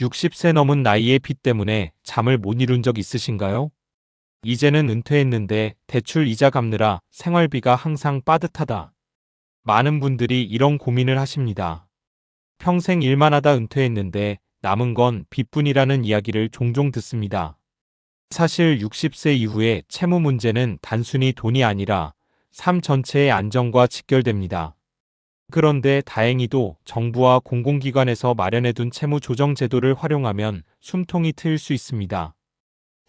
60세 넘은 나이의 빚 때문에 잠을 못 이룬 적 있으신가요? 이제는 은퇴했는데 대출 이자 갚느라 생활비가 항상 빠듯하다. 많은 분들이 이런 고민을 하십니다. 평생 일만 하다 은퇴했는데 남은 건 빚뿐이라는 이야기를 종종 듣습니다. 사실 60세 이후에 채무 문제는 단순히 돈이 아니라 삶 전체의 안정과 직결됩니다. 그런데 다행히도 정부와 공공기관에서 마련해둔 채무 조정 제도를 활용하면 숨통이 트일 수 있습니다.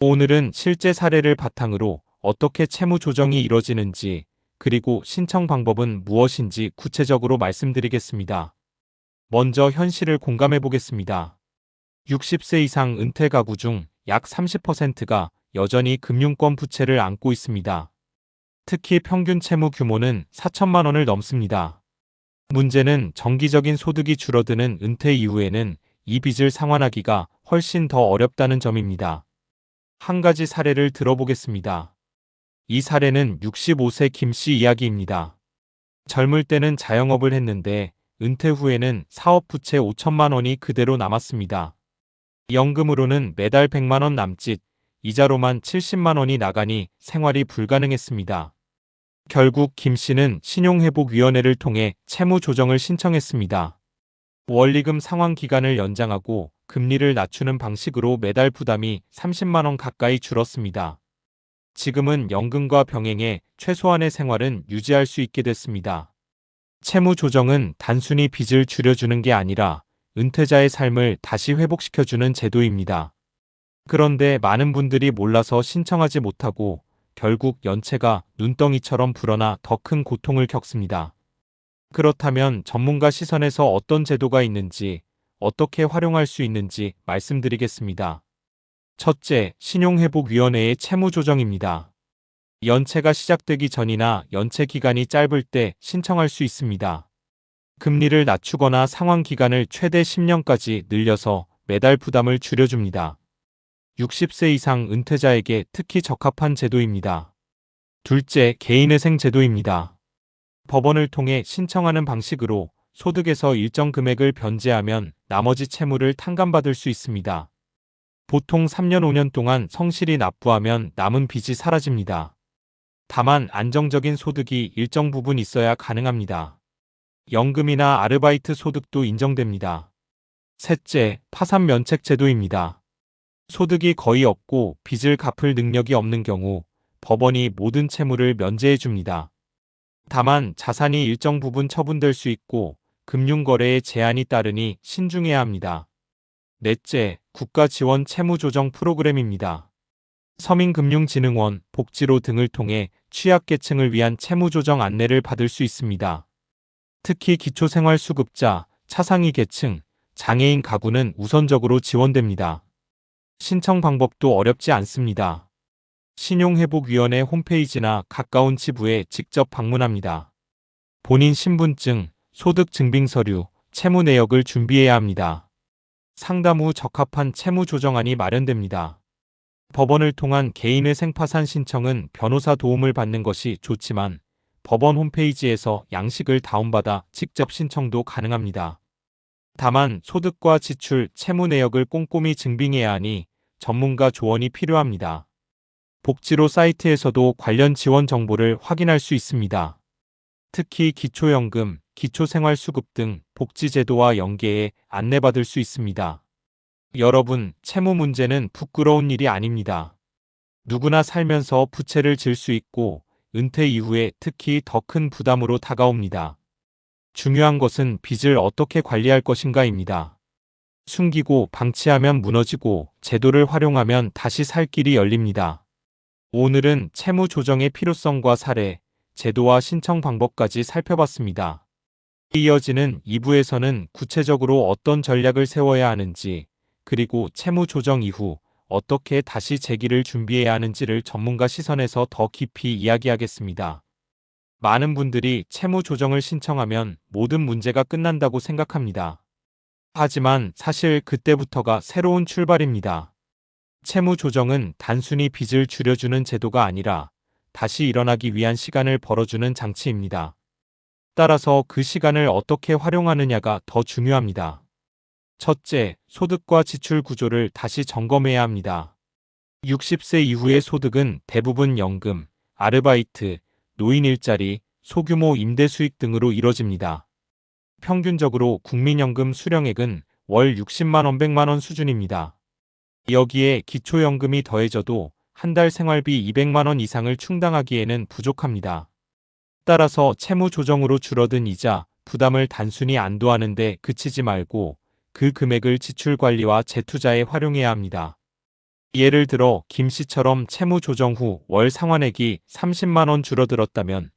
오늘은 실제 사례를 바탕으로 어떻게 채무 조정이 이뤄지는지 그리고 신청 방법은 무엇인지 구체적으로 말씀드리겠습니다. 먼저 현실을 공감해 보겠습니다. 60세 이상 은퇴 가구 중 약 30%가 여전히 금융권 부채를 안고 있습니다. 특히 평균 채무 규모는 4천만 원을 넘습니다. 문제는 정기적인 소득이 줄어드는 은퇴 이후에는 이 빚을 상환하기가 훨씬 더 어렵다는 점입니다. 한 가지 사례를 들어보겠습니다. 이 사례는 65세 김 씨 이야기입니다. 젊을 때는 자영업을 했는데 은퇴 후에는 사업 부채 5천만 원이 그대로 남았습니다. 연금으로는 매달 100만 원 남짓, 이자로만 70만 원이 나가니 생활이 불가능했습니다. 결국 김 씨는 신용회복위원회를 통해 채무 조정을 신청했습니다. 원리금 상환 기간을 연장하고 금리를 낮추는 방식으로 매달 부담이 30만 원 가까이 줄었습니다. 지금은 연금과 병행해 최소한의 생활은 유지할 수 있게 됐습니다. 채무 조정은 단순히 빚을 줄여주는 게 아니라 은퇴자의 삶을 다시 회복시켜주는 제도입니다. 그런데 많은 분들이 몰라서 신청하지 못하고 결국 연체가 눈덩이처럼 불어나 더 큰 고통을 겪습니다. 그렇다면 전문가 시선에서 어떤 제도가 있는지, 어떻게 활용할 수 있는지 말씀드리겠습니다. 첫째, 신용회복위원회의 채무조정입니다. 연체가 시작되기 전이나 연체 기간이 짧을 때 신청할 수 있습니다. 금리를 낮추거나 상환 기간을 최대 10년까지 늘려서 매달 부담을 줄여줍니다. 60세 이상 은퇴자에게 특히 적합한 제도입니다. 둘째, 개인회생 제도입니다. 법원을 통해 신청하는 방식으로 소득에서 일정 금액을 변제하면 나머지 채무를 탕감받을 수 있습니다. 보통 3년 5년 동안 성실히 납부하면 남은 빚이 사라집니다. 다만 안정적인 소득이 일정 부분 있어야 가능합니다. 연금이나 아르바이트 소득도 인정됩니다. 셋째, 파산 면책 제도입니다. 소득이 거의 없고 빚을 갚을 능력이 없는 경우 법원이 모든 채무를 면제해 줍니다. 다만 자산이 일정 부분 처분될 수 있고 금융거래에 제한이 따르니 신중해야 합니다. 넷째, 국가지원 채무조정 프로그램입니다. 서민금융진흥원, 복지로 등을 통해 취약계층을 위한 채무조정 안내를 받을 수 있습니다. 특히 기초생활수급자, 차상위 계층, 장애인 가구는 우선적으로 지원됩니다. 신청 방법도 어렵지 않습니다. 신용회복위원회 홈페이지나 가까운 지부에 직접 방문합니다. 본인 신분증, 소득증빙서류, 채무 내역을 준비해야 합니다. 상담 후 적합한 채무 조정안이 마련됩니다. 법원을 통한 개인의 생파산 신청은 변호사 도움을 받는 것이 좋지만 법원 홈페이지에서 양식을 다운받아 직접 신청도 가능합니다. 다만 소득과 지출, 채무 내역을 꼼꼼히 증빙해야 하니 전문가 조언이 필요합니다. 복지로 사이트에서도 관련 지원 정보를 확인할 수 있습니다. 특히 기초연금, 기초생활수급 등 복지제도와 연계해 안내받을 수 있습니다. 여러분, 채무 문제는 부끄러운 일이 아닙니다. 누구나 살면서 부채를 질 수 있고 은퇴 이후에 특히 더 큰 부담으로 다가옵니다. 중요한 것은 빚을 어떻게 관리할 것인가입니다. 숨기고 방치하면 무너지고 제도를 활용하면 다시 살 길이 열립니다. 오늘은 채무 조정의 필요성과 사례, 제도와 신청 방법까지 살펴봤습니다. 이어지는 2부에서는 구체적으로 어떤 전략을 세워야 하는지, 그리고 채무 조정 이후 어떻게 다시 재기를 준비해야 하는지를 전문가 시선에서 더 깊이 이야기하겠습니다. 많은 분들이 채무 조정을 신청하면 모든 문제가 끝난다고 생각합니다. 하지만 사실 그때부터가 새로운 출발입니다. 채무 조정은 단순히 빚을 줄여주는 제도가 아니라 다시 일어나기 위한 시간을 벌어주는 장치입니다. 따라서 그 시간을 어떻게 활용하느냐가 더 중요합니다. 첫째, 소득과 지출 구조를 다시 점검해야 합니다. 60세 이후의 소득은 대부분 연금, 아르바이트, 노인 일자리, 소규모 임대 수익 등으로 이뤄집니다. 평균적으로 국민연금 수령액은 월 60만 원, 100만 원 수준입니다. 여기에 기초연금이 더해져도 한 달 생활비 200만 원 이상을 충당하기에는 부족합니다. 따라서 채무 조정으로 줄어든 이자, 부담을 단순히 안도하는데 그치지 말고 그 금액을 지출 관리와 재투자에 활용해야 합니다. 예를 들어 김 씨처럼 채무 조정 후 월 상환액이 30만 원 줄어들었다면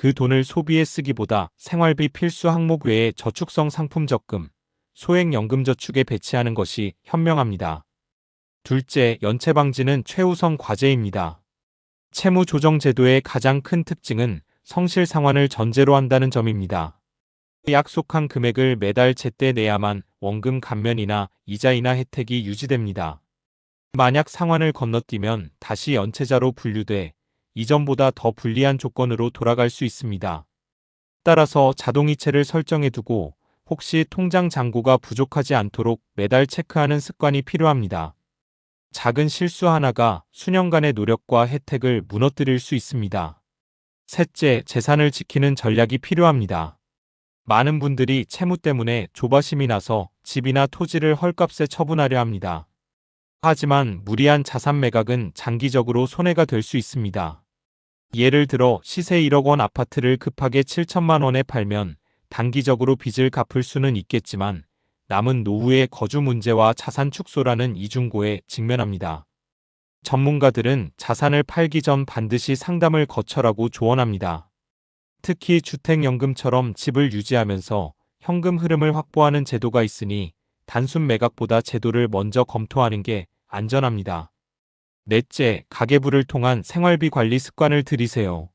그 돈을 소비에 쓰기보다 생활비 필수 항목 외에 저축성 상품 적금, 소액 연금 저축에 배치하는 것이 현명합니다. 둘째, 연체 방지는 최우선 과제입니다. 채무 조정 제도의 가장 큰 특징은 성실 상환을 전제로 한다는 점입니다. 약속한 금액을 매달 제때 내야만 원금 감면이나 이자이나 혜택이 유지됩니다. 만약 상환을 건너뛰면 다시 연체자로 분류돼 이전보다 더 불리한 조건으로 돌아갈 수 있습니다. 따라서 자동이체를 설정해 두고 혹시 통장 잔고가 부족하지 않도록 매달 체크하는 습관이 필요합니다. 작은 실수 하나가 수년간의 노력과 혜택을 무너뜨릴 수 있습니다. 셋째, 재산을 지키는 전략이 필요합니다. 많은 분들이 채무 때문에 조바심이 나서 집이나 토지를 헐값에 처분하려 합니다. 하지만 무리한 자산 매각은 장기적으로 손해가 될 수 있습니다. 예를 들어 시세 1억 원 아파트를 급하게 7천만 원에 팔면 단기적으로 빚을 갚을 수는 있겠지만 남은 노후의 거주 문제와 자산 축소라는 이중고에 직면합니다. 전문가들은 자산을 팔기 전 반드시 상담을 거쳐라고 조언합니다. 특히 주택연금처럼 집을 유지하면서 현금 흐름을 확보하는 제도가 있으니 단순 매각보다 제도를 먼저 검토하는 게 안전합니다. 넷째, 가계부를 통한 생활비 관리 습관을 들이세요.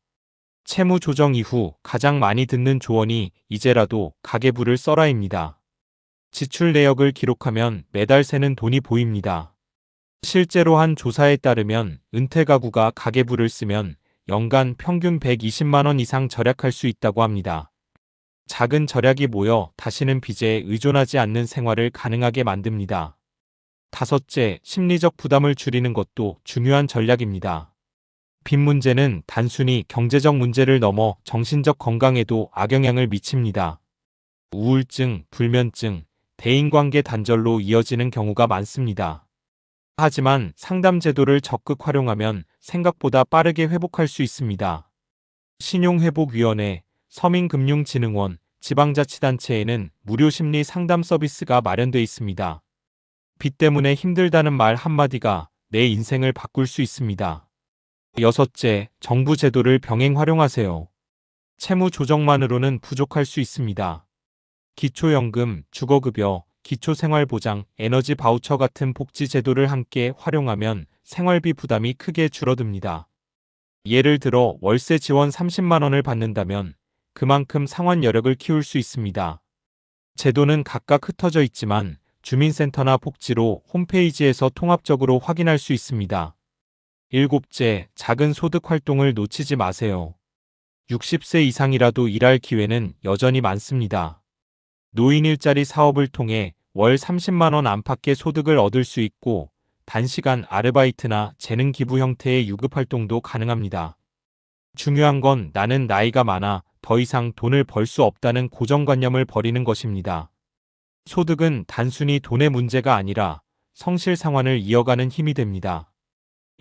채무 조정 이후 가장 많이 듣는 조언이 이제라도 가계부를 써라입니다. 지출 내역을 기록하면 매달 새는 돈이 보입니다. 실제로 한 조사에 따르면 은퇴 가구가 가계부를 쓰면 연간 평균 120만원 이상 절약할 수 있다고 합니다. 작은 절약이 모여 다시는 빚에 의존하지 않는 생활을 가능하게 만듭니다. 다섯째, 심리적 부담을 줄이는 것도 중요한 전략입니다. 빚 문제는 단순히 경제적 문제를 넘어 정신적 건강에도 악영향을 미칩니다. 우울증, 불면증, 대인관계 단절로 이어지는 경우가 많습니다. 하지만 상담 제도를 적극 활용하면 생각보다 빠르게 회복할 수 있습니다. 신용회복위원회, 서민금융진흥원, 지방자치단체에는 무료 심리 상담 서비스가 마련돼 있습니다. 빚 때문에 힘들다는 말 한마디가 내 인생을 바꿀 수 있습니다. 여섯째, 정부 제도를 병행 활용하세요. 채무 조정만으로는 부족할 수 있습니다. 기초연금, 주거급여, 기초생활보장, 에너지 바우처 같은 복지 제도를 함께 활용하면 생활비 부담이 크게 줄어듭니다. 예를 들어 월세 지원 30만원을 받는다면 그만큼 상환 여력을 키울 수 있습니다. 제도는 각각 흩어져 있지만 주민센터나 복지로 홈페이지에서 통합적으로 확인할 수 있습니다. 일곱째, 작은 소득 활동을 놓치지 마세요. 60세 이상이라도 일할 기회는 여전히 많습니다. 노인 일자리 사업을 통해 월 30만원 안팎의 소득을 얻을 수 있고 단시간 아르바이트나 재능 기부 형태의 유급 활동도 가능합니다. 중요한 건 나는 나이가 많아 더 이상 돈을 벌 수 없다는 고정관념을 버리는 것입니다. 소득은 단순히 돈의 문제가 아니라 성실 상환을 이어가는 힘이 됩니다.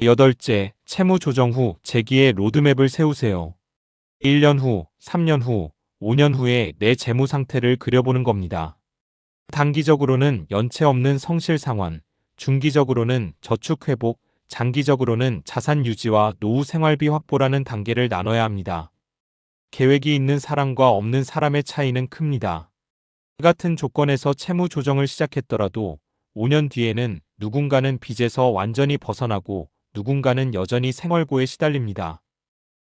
여덟째, 채무 조정 후 재기의 로드맵을 세우세요. 1년 후, 3년 후, 5년 후에 내 재무 상태를 그려보는 겁니다. 단기적으로는 연체 없는 성실 상환, 중기적으로는 저축 회복, 장기적으로는 자산 유지와 노후 생활비 확보라는 단계를 나눠야 합니다. 계획이 있는 사람과 없는 사람의 차이는 큽니다. 같은 조건에서 채무 조정을 시작했더라도 5년 뒤에는 누군가는 빚에서 완전히 벗어나고 누군가는 여전히 생활고에 시달립니다.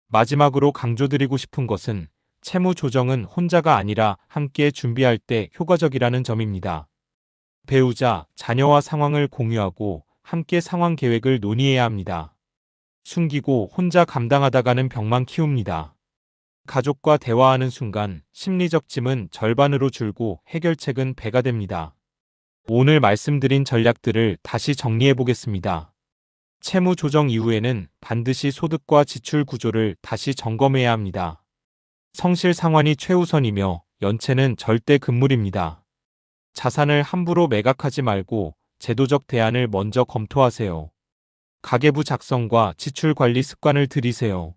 마지막으로 강조드리고 싶은 것은 채무 조정은 혼자가 아니라 함께 준비할 때 효과적이라는 점입니다. 배우자, 자녀와 상황을 공유하고 함께 상황 계획을 논의해야 합니다. 숨기고 혼자 감당하다가는 병만 키웁니다. 가족과 대화하는 순간 심리적 짐은 절반으로 줄고 해결책은 배가 됩니다. 오늘 말씀드린 전략들을 다시 정리해 보겠습니다. 채무 조정 이후에는 반드시 소득과 지출 구조를 다시 점검해야 합니다. 성실 상환이 최우선이며 연체는 절대 금물입니다. 자산을 함부로 매각하지 말고 제도적 대안을 먼저 검토하세요. 가계부 작성과 지출 관리 습관을 들이세요.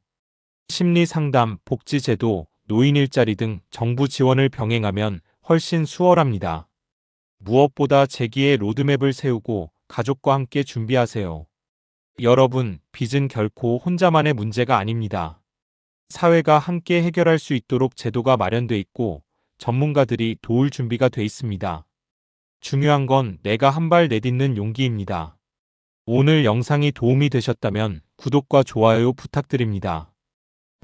심리 상담, 복지 제도, 노인 일자리 등 정부 지원을 병행하면 훨씬 수월합니다. 무엇보다 재기의 로드맵을 세우고 가족과 함께 준비하세요. 여러분, 빚은 결코 혼자만의 문제가 아닙니다. 사회가 함께 해결할 수 있도록 제도가 마련돼 있고 전문가들이 도울 준비가 돼 있습니다. 중요한 건 내가 한 발 내딛는 용기입니다. 오늘 영상이 도움이 되셨다면 구독과 좋아요 부탁드립니다.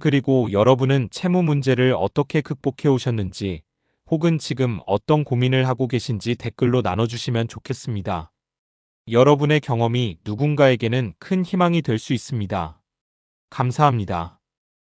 그리고 여러분은 채무 문제를 어떻게 극복해 오셨는지 혹은 지금 어떤 고민을 하고 계신지 댓글로 나눠주시면 좋겠습니다. 여러분의 경험이 누군가에게는 큰 희망이 될 수 있습니다. 감사합니다.